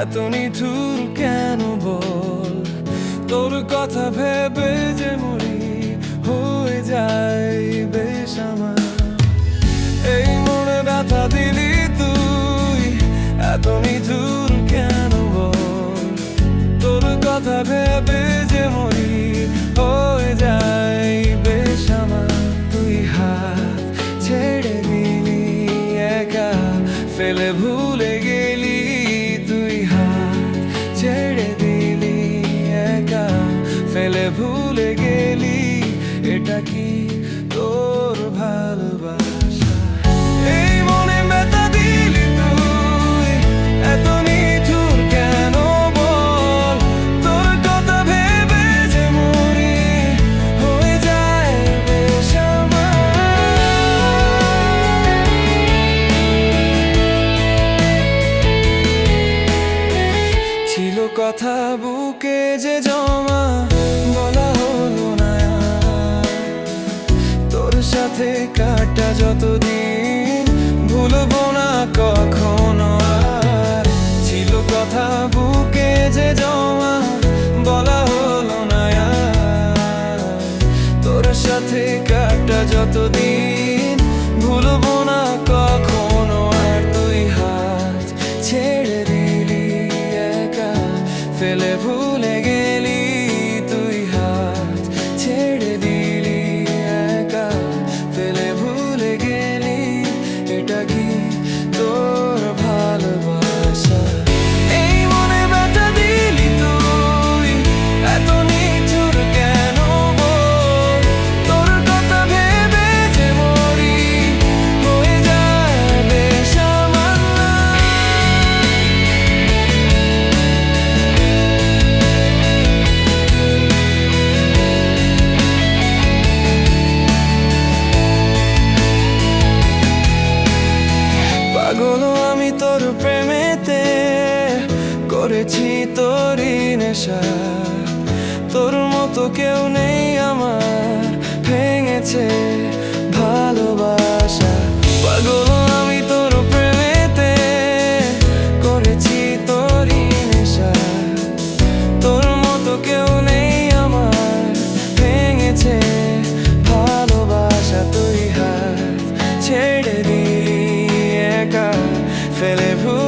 এত নিঠুর কেন বল? তোর কথা ভেবে যে মরি হয়ে যায় বেশ আমার। এই মনে ব্যথা দিলি তুই, এত নিঠুর কেন বল? তোর কথা ভেবে যে মরি হয়ে যায় বেশ আমার। তুই হাত ছেড়ে দিলি, একা ফেলে ভুলে ছেড়ে দিলি একা ফেলে ভুলে গেলি এটা কি তোর ভালোবাসা বুকে যে জমা বলা হলো না তোর সাথে কাটা যতদিন তোরই নেশা। তোর মতো কেউ নেই আমার, ভেঙেছে ভালোবাসা। পাগল, আমি তোর প্রেমেতে করেছি তোরই নেশা। তোর মতো কেউ নেই আমার, ভেঙেছে ভালোবাসা। তুই হাত ছেড়ে দিলি, একা ফেলে ভুল